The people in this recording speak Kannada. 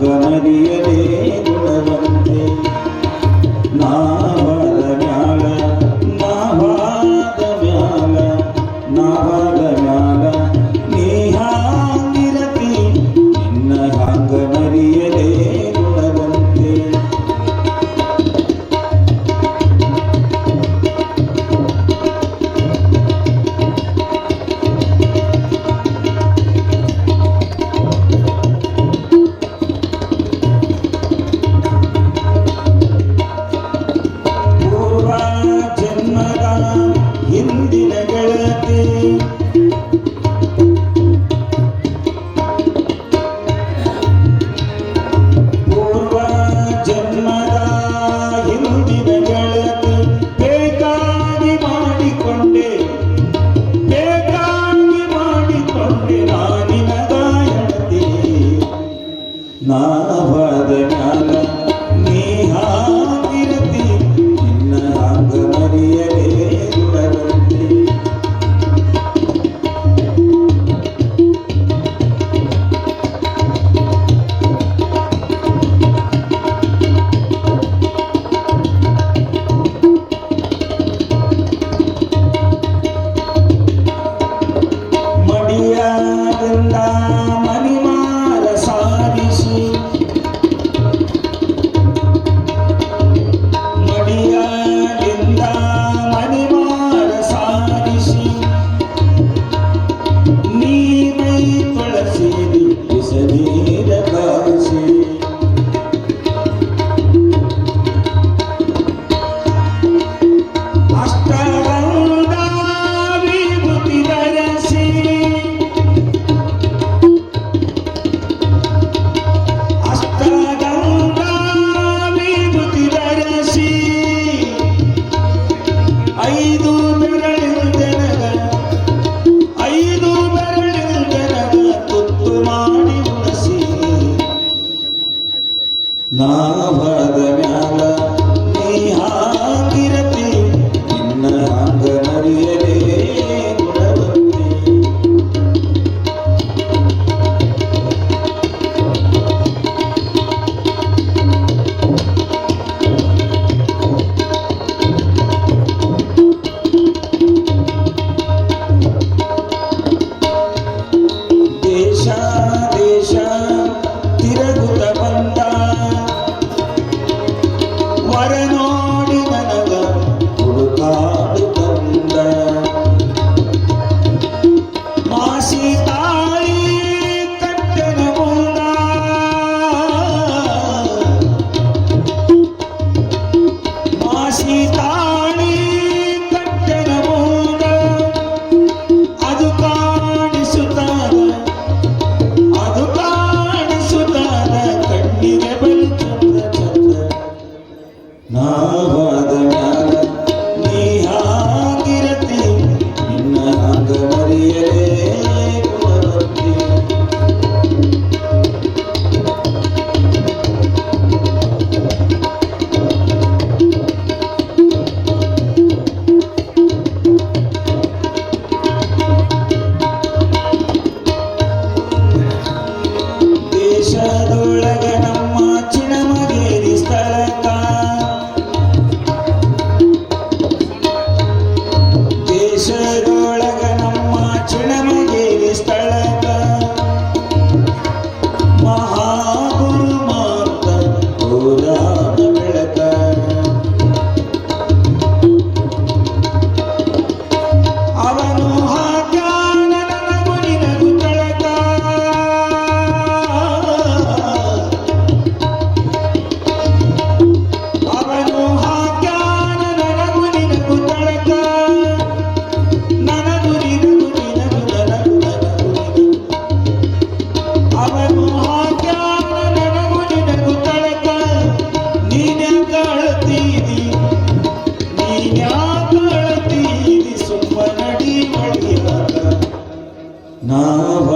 ಹಂಗನರಿಯಲೇ ಗುಣವಂತೆ ನಾವಾದ ಮ್ಯಾಲ ನಾವಾದ ಮ್ಯಾಲ ನಾವಾದ ಗೆಳತಿ ಪೂರ್ವ ಜನ್ಮದ ಹಿಂದಿನ ಗೆಳತಿ ಬೇಕಾಗಿ ಮಾಡಿಕೊಂಡೆ. ಬೇಕಾಗಿ ನಾವಾದ Nava नाम